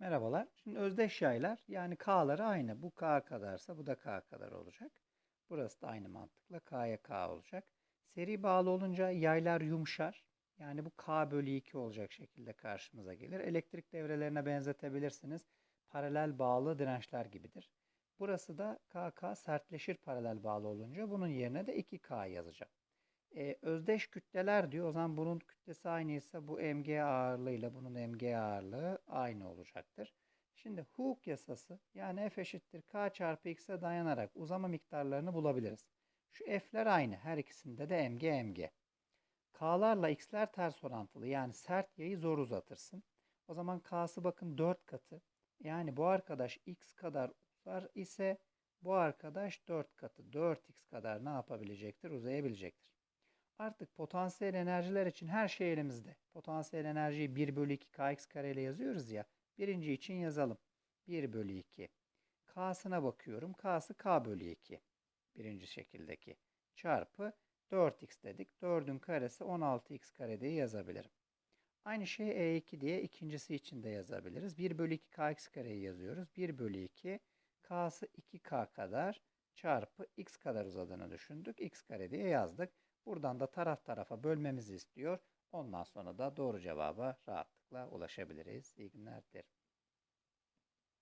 Merhabalar. Şimdi özdeş yaylar yani K'ları aynı. Bu K kadarsa bu da K kadar olacak. Burası da aynı mantıkla K'ya K olacak. Seri bağlı olunca yaylar yumuşar. Yani bu K bölü 2 olacak şekilde karşımıza gelir. Elektrik devrelerine benzetebilirsiniz. Paralel bağlı dirençler gibidir. Burası da KK sertleşir paralel bağlı olunca bunun yerine de 2K yazacağım. Ee, özdeş kütleler diyor. O zaman bunun kütlesi aynıysa bu mg ağırlığıyla bunun mg ağırlığı aynı olacaktır. Şimdi Hooke yasası yani F eşittir K çarpı X'e dayanarak uzama miktarlarını bulabiliriz. Şu F'ler aynı. Her ikisinde de mg mg. K'larla X'ler ters orantılı. Yani sert yayı zor uzatırsın. O zaman K'sı bakın 4 katı. Yani bu arkadaş X kadar uzar ise bu arkadaş 4 katı 4x kadar ne yapabilecektir? Uzayabilecektir. Artık potansiyel enerjiler için her şey elimizde. Potansiyel enerjiyi 1 bölü 2 kx kare ile yazıyoruz ya. Birinci için yazalım. 1 bölü 2. K'sına bakıyorum. K'sı k bölü 2. Birinci şekildeki. Çarpı 4x dedik. 4'ün karesi 16x kare diye yazabilirim. Aynı şey E2 diye ikincisi için de yazabiliriz. 1 bölü 2 kx kareyi yazıyoruz. 1 bölü 2 k'sı 2k kadar çarpı x kadar uzadığını düşündük. x kare diye yazdık. Buradan da taraf tarafa bölmemizi istiyor. Ondan sonra da doğru cevaba rahatlıkla ulaşabiliriz. İyi günler derim.